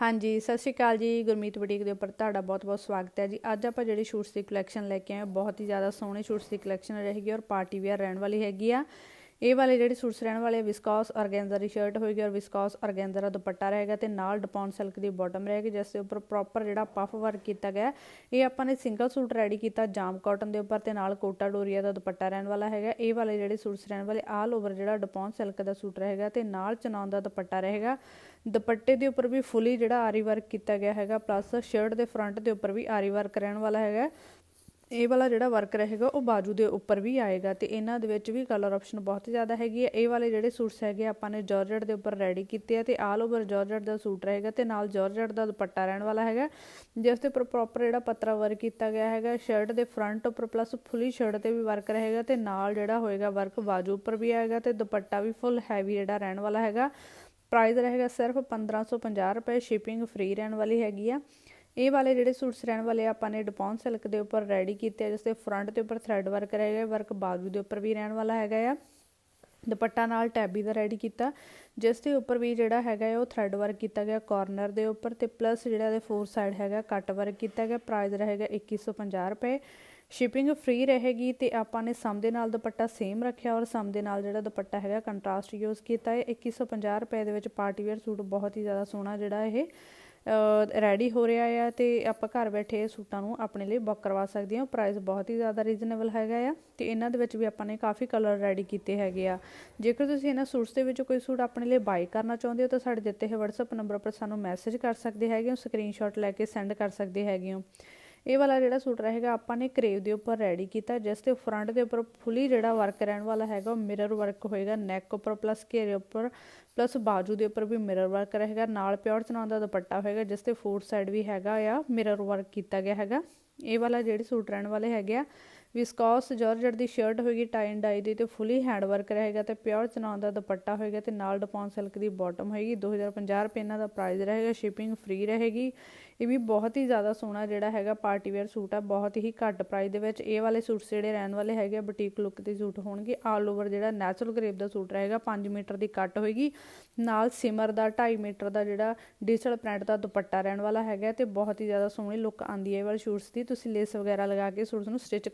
ਹਾਂਜੀ, ਸਤਿ ਸ਼੍ਰੀ ਅਕਾਲ ਜੀ। ਗੁਰਮੀਤ ਬੁਟੀਕ ਦੇ ਉੱਪਰ ਤੁਹਾਡਾ ਬਹੁਤ-ਬਹੁਤ ਸਵਾਗਤ ਹੈ ਜੀ। ਅੱਜ ਆਪਾਂ ਜਿਹੜੀ ਸ਼ੂਟਸ ਦੀ ਕਲੈਕਸ਼ਨ ਲੈ ਕੇ ਆਏ ਬਹੁਤ ਹੀ ਜ਼ਿਆਦਾ ਸੋਹਣੇ ਸ਼ੂਟਸ ਦੀ ਕਲੈਕਸ਼ਨ ਰਹੇਗੀ ਔਰ ਪਾਰਟੀ ਵੇਅਰ ਰਹਿਣ ਵਾਲੀ ਹੈਗੀ ਆ। ਇਹ ਵਾਲੇ ਜਿਹੜੇ ਸੂਟਸ ਰਹਿਣ ਵਾਲੇ ਵਿਸਕੌਸ ਆਰਗੈਂਜ਼ਾ ਦੀ ਸ਼ਰਟ ਹੋਏਗੀ ਔਰ ਵਿਸਕੌਸ ਆਰਗੈਂਜ਼ਾ ਦਾ ਦੁਪੱਟਾ ਰਹੇਗਾ ਤੇ ਨਾਲ ਡਪੌਨ ਸਿਲਕ ਦੀ ਬਾਟਮ ਰਹੇਗੀ, ਜਿਸ ਦੇ ਉੱਪਰ ਪ੍ਰੋਪਰ ਜਿਹੜਾ ਪਫ ਵਰਕ ਕੀਤਾ ਗਿਆ ਇਹ ਆਪਾਂ ਨੇ ਸਿੰਗਲ ਸੂਟ ਰੈਡੀ ਕੀਤਾ ਜਾਮ ਕਾਟਨ ਦੇ ਉੱਪਰ ਤੇ ਨਾਲ ਕੋਟਾ ਡੋਰੀਆ ਦਾ ਦੁਪੱਟਾ ਰਹਿਣ ਵਾਲਾ ਹੈਗਾ। ਇਹ ਵਾਲੇ ਜਿਹੜੇ ਸੂਟਸ ਰਹਿਣ ਵਾਲੇ ਆਲ ਓਵਰ ਜਿਹੜਾ ਡਪੌਨ ਸਿਲਕ ਦਾ ਸੂਟ ਰਹੇਗਾ ਤੇ ਨਾਲ ਚਨੌਨ ਦਾ ਦੁਪੱਟਾ ਰਹੇਗਾ। ਦੁਪੱਟੇ ਦੇ ਉੱਪਰ ਵੀ ਫੁੱਲੀ ਜਿਹੜਾ ਆਰੀ ਵਰਕ ਕੀਤਾ ਗਿਆ ਹੈਗਾ ਪਲੱਸ ਸ਼ਰਟ ਦੇ ਫਰੰਟ ਦੇ ਉੱਪਰ ਵੀ ਆਰੀ ਵਰਕ ਰਹਿਣ ਵਾਲਾ ਹੈਗਾ। ਇਹ ਵਾਲਾ ਜਿਹੜਾ ਵਰਕ ਰਹੇਗਾ, ਉਹ ਬਾਜੂ ਦੇ ਉੱਪਰ ਵੀ ਆਏਗਾ ਤੇ ਇਹਨਾਂ ਦੇ ਵਿੱਚ ਵੀ ਕਲਰ ਆਪਸ਼ਨ ਬਹੁਤ ਜ਼ਿਆਦਾ ਹੈਗੀ ਹੈ ਇਹ ਵਾਲੇ ਜਿਹੜੇ ਸੂਟਸ ਹੈਗੇ ਆਪਾਂ ਨੇ ਜਾਰਜਟ ਦੇ ਉੱਪਰ ਰੈਡੀ ਕੀਤੇ ਆ ਤੇ ਆਲ ਓਵਰ ਜਾਰਜਟ ਦਾ ਸੂਟ ਰਹੇਗਾ ਤੇ ਨਾਲ ਜਾਰਜਟ ਦਾ ਦੁਪੱਟਾ ਰਹਿਣ ਵਾਲਾ ਹੈਗਾ। ਜਿਸ ਦੇ ਉੱਪਰ ਪ੍ਰੋਪਰ ਜਿਹੜਾ ਪੱਤਰਾ ਵਰਕ ਕੀਤਾ ਗਿਆ ਹੈਗਾ ਸ਼ਰਟ ਦੇ ਫਰੰਟ ਉੱਪਰ ਪਲੱਸ ਫੁੱਲੀ ਸ਼ਰਟ ਤੇ ਵੀ ਵਰਕ ਰਹੇਗਾ ਤੇ ਨਾਲ ਜਿਹੜਾ ਹੋਏਗਾ ਵਰਕ ਬਾਜੂ ਉੱਪਰ ਵੀ ਆਏਗਾ ਤੇ ਦੁਪੱਟਾ ਵੀ ਫੁੱਲ ਹੈਵੀ ਜਿਹੜਾ ਰਹਿਣ ਵਾਲਾ ਹੈਗਾ। ਪ੍ਰਾਈਸ ਰਹੇਗਾ ਸਿਰਫ 1550 ਰੁਪਏ ਸ਼ਿਪਿੰਗ ਫ੍ਰੀ ਰਹਿਣ ਵਾਲੀ ਹੈਗੀ ਆ। ਇਹ ਵਾਲੇ ਜਿਹੜੇ ਸੂਟਸ ਰਹਿਣ ਵਾਲੇ ਆਪਾਂ ਨੇ ਡਿਪੌਨ ਸਿਲਕ ਦੇ ਉੱਪਰ ਰੈਡੀ ਕੀਤੇ ਆ, ਜਿਸ ਦੇ ਫਰੰਟ ਦੇ ਉੱਪਰ ਥ੍ਰੈਡ ਵਰਕ ਰਹੇਗਾ ਵਰਕ ਬਾਜੂ ਦੇ ਉੱਪਰ ਵੀ ਰਹਿਣ ਵਾਲਾ ਹੈਗਾ ਆ। ਦੁਪੱਟਾ ਨਾਲ ਟੈਬੀ ਦਾ ਰੈਡੀ ਕੀਤਾ। ਜਿਸ ਦੇ ਉੱਪਰ ਵੀ ਜਿਹੜਾ ਹੈਗਾ ਉਹ ਥ੍ਰੈਡ ਵਰਕ ਕੀਤਾ ਗਿਆ ਕਾਰਨਰ ਦੇ ਉੱਪਰ ਤੇ ਪਲੱਸ ਜਿਹੜਾ ਇਹਦੇ ਫੋਰ ਸਾਈਡ ਹੈਗਾ ਕੱਟ ਵਰਕ ਕੀਤਾ ਗਿਆ। ਪ੍ਰਾਈਸ ਰਹੇਗਾ 2150 ਰੁਪਏ। ਸ਼ਿਪਿੰਗ ਫ੍ਰੀ ਰਹੇਗੀ ਤੇ ਆਪਾਂ ਨੇ ਸਮ ਦੇ ਨਾਲ ਦੁਪੱਟਾ ਸੇਮ ਰੱਖਿਆ ਔਰ ਸਮ ਦੇ ਨਾਲ ਜਿਹੜਾ ਦੁਪੱਟਾ ਹੈਗਾ ਕੰਟਰਾਸਟ ਯੂਜ਼ ਕੀਤਾ। ਹੈ 2150 ਰੁਪਏ ਦੇ ਵਿੱਚ ਪਾਰਟੀ ਵੇਅਰ ਸੂਟ ਬਹੁਤ ਹੀ ਜ਼ਿਆਦਾ ਸੋਹਣਾ ਜਿਹੜਾ ਇਹ ਰੈਡੀ ਹੋ ਰਿਹਾ ਆ ਤੇ ਆਪਾਂ ਘਰ ਬੈਠੇ ਇਹ ਸੂਟਾਂ ਨੂੰ ਆਪਣੇ ਲਈ ਬੁੱਕ ਕਰਵਾ ਸਕਦੇ ਹਾਂ। ਪ੍ਰਾਈਸ ਬਹੁਤ ਹੀ ਜ਼ਿਆਦਾ ਰੀਜ਼ਨੇਬਲ ਹੈਗਾ ਆ ਤੇ ਇਹਨਾਂ ਦੇ ਵਿੱਚ ਵੀ ਆਪਾਂ ਨੇ ਕਾਫੀ ਕਲਰ ਰੈਡੀ ਕੀਤੇ ਹੈਗੇ ਆ। ਜੇਕਰ ਤੁਸੀਂ ਇਹਨਾਂ ਸੂਟਸ ਦੇ ਵਿੱਚੋਂ ਕੋਈ ਸੂਟ ਆਪਣੇ ਲਈ ਬਾਈ ਕਰਨਾ ਚਾਹੁੰਦੇ ਹੋ ਤਾਂ ਸਾਡੇ ਦਿੱਤੇ ਹੋਏ WhatsApp ਨੰਬਰ ਉੱਪਰ ਸਾਨੂੰ ਮੈਸੇਜ ਕਰ ਸਕਦੇ ਹੈਗੇ ਹੋ ਸਕਰੀਨਸ਼ਾਟ ਲੈ ਕੇ ਸੈਂਡ ਕਰ ਸਕਦੇ ਹੈਗੇ ਹੋ। ਇਹ ਵਾਲਾ ਜਿਹੜਾ ਸੂਟ ਰਹੇਗਾ ਆਪਾਂ ਨੇ ਕਰੇਵ ਦੇ ਉੱਪਰ ਰੈਡੀ ਕੀਤਾ। ਜਿਸ ਤੇ ਫਰੰਟ ਦੇ ਉੱਪਰ ਫੁੱਲੀ ਜਿਹੜਾ ਵਰਕ ਰਹਿਣ ਵਾਲਾ ਹੈਗਾ, ਉਹ ਮਿਰਰ ਵਰਕ ਹੋਏਗਾ। ਨੈਕ ਉੱਪਰ ਪਲੱਸ ਘੇਰੇ ਉੱਪਰ ਪਲੱਸ ਬਾਜੂ ਦੇ ਉੱਪਰ ਵੀ ਮਿਰਰ ਵਰਕ ਰਹੇਗਾ। ਨਾਲ ਪਿਓਰ ਚਨਾਉਣ ਦਾ ਦੁਪੱਟਾ ਹੋਏਗਾ, ਜਿਸ ਤੇ ਫੋਰ ਸਾਈਡ ਵੀ ਹੈਗਾ ਆ ਮਿਰਰ ਵਰਕ ਕੀਤਾ ਗਿਆ ਹੈਗਾ। ਇਹ ਵਾਲਾ ਜਿਹੜੇ ਸੂਟ ਰਹਿਣ ਵਾਲੇ ਹੈਗੇ ਆ ਵਿਸਕੋਸ ਜਾਰਜਟ ਦੀ ਸ਼ਰਟ ਹੋਏਗੀ ਟਾਈ ਐਂਡ ਡਾਈ ਦੀ ਤੇ ਫੁੱਲੀ ਹੈਂਡ ਵਰਕ ਰਹੇਗਾ ਤੇ ਪਿਓਰ ਚਨਾਉਣ ਦਾ ਦੁਪੱਟਾ ਹੋਏਗਾ ਤੇ ਨਾਲ ਡਪੌਨ ਸਿਲਕ ਦੀ ਬਾਟਮ ਹੋਏਗੀ। 2050 ਰੁਪਏ ਇਹਨਾਂ ਦਾ ਪ੍ਰਾਈਸ ਰਹੇਗਾ ਸ਼ਿਪਿੰਗ ਫ੍ਰੀ ਰਹੇਗੀ। ਇਹ ਵੀ ਬਹੁਤ ਹੀ ਜ਼ਿਆਦਾ ਸੋਹਣਾ ਜਿਹੜਾ ਹੈਗਾ ਪਾਰਟੀ ਵੇਅਰ ਸੂਟ ਆ, ਬਹੁਤ ਹੀ ਘੱਟ ਪ੍ਰਾਈਸ ਦੇ ਵਿੱਚ। ਇਹ ਵਾਲੇ ਸੂਟ ਜਿਹੜੇ ਰਹਿਣ ਵਾਲੇ ਹੈਗੇ ਆ ਬੁਟੀਕ ਲੁੱਕ ਦੇ ਸੂਟ ਹੋਣਗੇ। ਆਲ ਓਵਰ ਜਿਹੜਾ ਨੈਚੁਰਲ ਗ੍ਰੇਪ ਦਾ ਸੂਟ ਰਹੇਗਾ 5 ਮੀਟਰ ਦੀ ਕੱਟ ਹੋਏਗੀ। ਨਾਲ ਸਿਮਰ ਦਾ 2.5 ਮੀਟਰ ਦਾ ਜਿਹੜਾ ਡਿਜੀਟਲ ਪ੍ਰਿੰਟ ਦਾ ਦੁਪੱਟਾ ਰਹਿਣ ਵਾਲਾ ਹੈਗਾ ਤੇ ਬਹੁਤ ਹੀ ਜ਼ਿਆਦਾ ਸੋਹਣੀ ਲੁੱਕ ਆਂਦੀ ਹੈ ਇਹ ਵਾਲੇ ਸੂਟਸ ਦੀ। ਤੁਸੀਂ ਲੇਸ ਵਗੈਰਾ ਲਗਾ ਕੇ ਸੂਟਸ ਨੂੰ ਸਟਿਚ